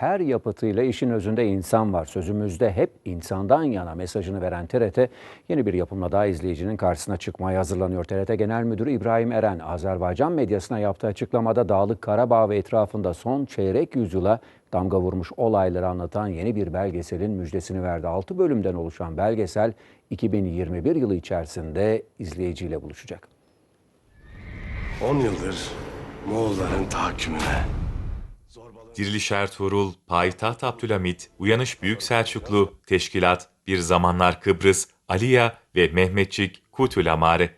her yapıtıyla işin özünde insan var. Sözümüzde hep insandan yana mesajını veren TRT yeni bir yapımla daha izleyicinin karşısına çıkmaya hazırlanıyor. TRT Genel Müdürü İbrahim Eren, Azerbaycan medyasına yaptığı açıklamada Dağlık Karabağ ve etrafında son çeyrek yüzyıla damga vurmuş olayları anlatan yeni bir belgeselin müjdesini verdi. 6 bölümden oluşan belgesel 2021 yılı içerisinde izleyiciyle buluşacak. 10 yıldır Moğolların tahakkümüne. Diriliş Ertuğrul, Payitaht Abdülhamit, Uyanış Büyük Selçuklu, Teşkilat, Bir Zamanlar Kıbrıs, Aliya ve Mehmetçik Kutül Amare.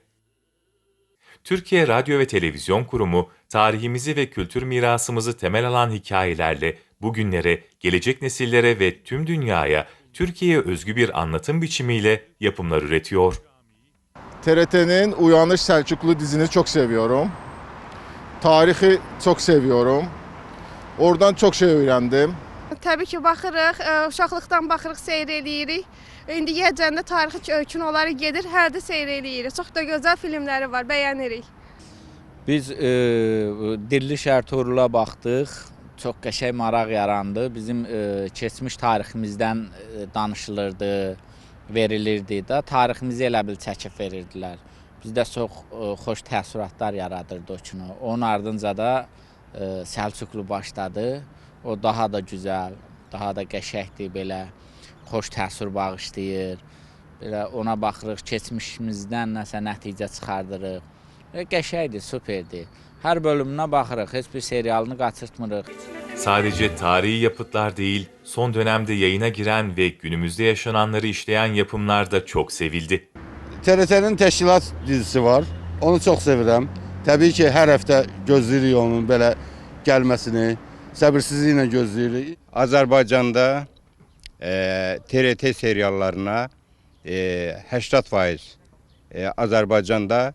Türkiye Radyo ve Televizyon Kurumu, tarihimizi ve kültür mirasımızı temel alan hikayelerle bugünlere, gelecek nesillere ve tüm dünyaya Türkiye'ye özgü bir anlatım biçimiyle yapımlar üretiyor. TRT'nin Uyanış Selçuklu dizini çok seviyorum. Tarihi çok seviyorum. Oradan çok şey öğrendim. Təbii ki, baxırıq, ə, uşaqlıqdan baxırıq, seyr eləyirik. İndi gecəndə tarixi öykün onları gedir, hər də seyr eləyirik. Çox da gözəl filmləri var, bəyənirik. Biz e, Diriliş Ertuğrul'a baxdıq. Çox qəşəng maraq yarandı. Bizim e, keçmiş tariximizdən e, danışılırdı, verilirdi də. Tariximizi elə bil çəkib verirdilər. Bizdə çox e, xoş təəssüratlar yaradırdı o kino. Onun ardınca da e, Səlcuqlu başladı. O daha da gözəl, daha da qəşəngdir belə. Xoş təəssür bağışlayır. Belə ona baxırıq, keçmişimizdən nəsə nəticə çıxardırıq. Və qəşəngdir, superdir. Hər bölümünə baxırıq, heç bir serialını qaçırtmırıq. Sadece tarihi yapıtlar değil, son dönemde yayına giren ve günümüzde yaşananları işleyen yapımlar da çok sevildi. TRT-nin təşkilat dizisi var. Onu çox sevirəm. Təbii ki, hər həftə gözləyirik onun belə gəlməsini. Səbirsizliklə gözləyirik. Azərbaycanda e, TRT seriallarına e, 80% e, Azərbaycanda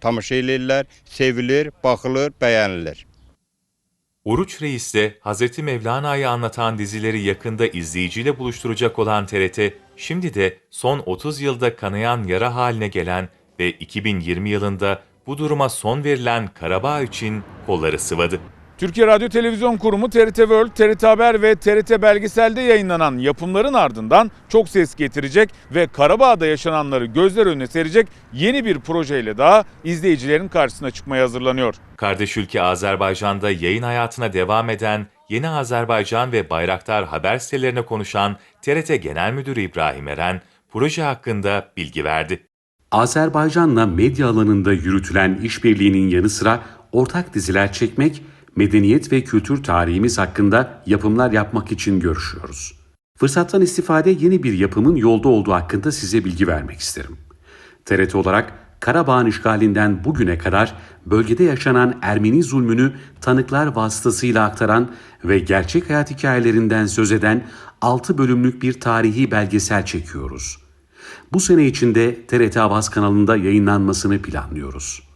tamaşa eləyirlər, sevilir, baxılır, bəyənilir. Oruç Reis de Hazreti Mevlana'yı anlatan dizileri yakında izleyiciyle buluşturacak olan TRT, şimdi de son 30 yılda kanayan yara haline gelen ve 2020 yılında bu duruma son verilen Karabağ için kolları sıvadı. Türkiye Radyo Televizyon Kurumu TRT World, TRT Haber ve TRT Belgesel'de yayınlanan yapımların ardından çok ses getirecek ve Karabağ'da yaşananları gözler önüne serecek yeni bir projeyle daha izleyicilerin karşısına çıkmaya hazırlanıyor. Kardeş ülke Azerbaycan'da yayın hayatına devam eden Yeni Azerbaycan ve Bayraktar haber sitelerine konuşan TRT Genel Müdürü İbrahim Eren, proje hakkında bilgi verdi. Azerbaycan'la medya alanında yürütülen işbirliğinin yanı sıra ortak diziler çekmek, medeniyet ve kültür tarihimiz hakkında yapımlar yapmak için görüşüyoruz. Fırsattan istifade yeni bir yapımın yolda olduğu hakkında size bilgi vermek isterim. TRT olarak Karabağ'ın işgalinden bugüne kadar bölgede yaşanan Ermeni zulmünü tanıklar vasıtasıyla aktaran ve gerçek hayat hikayelerinden söz eden 6 bölümlük bir tarihi belgesel çekiyoruz. Bu sene içinde TRT Avaz kanalında yayınlanmasını planlıyoruz.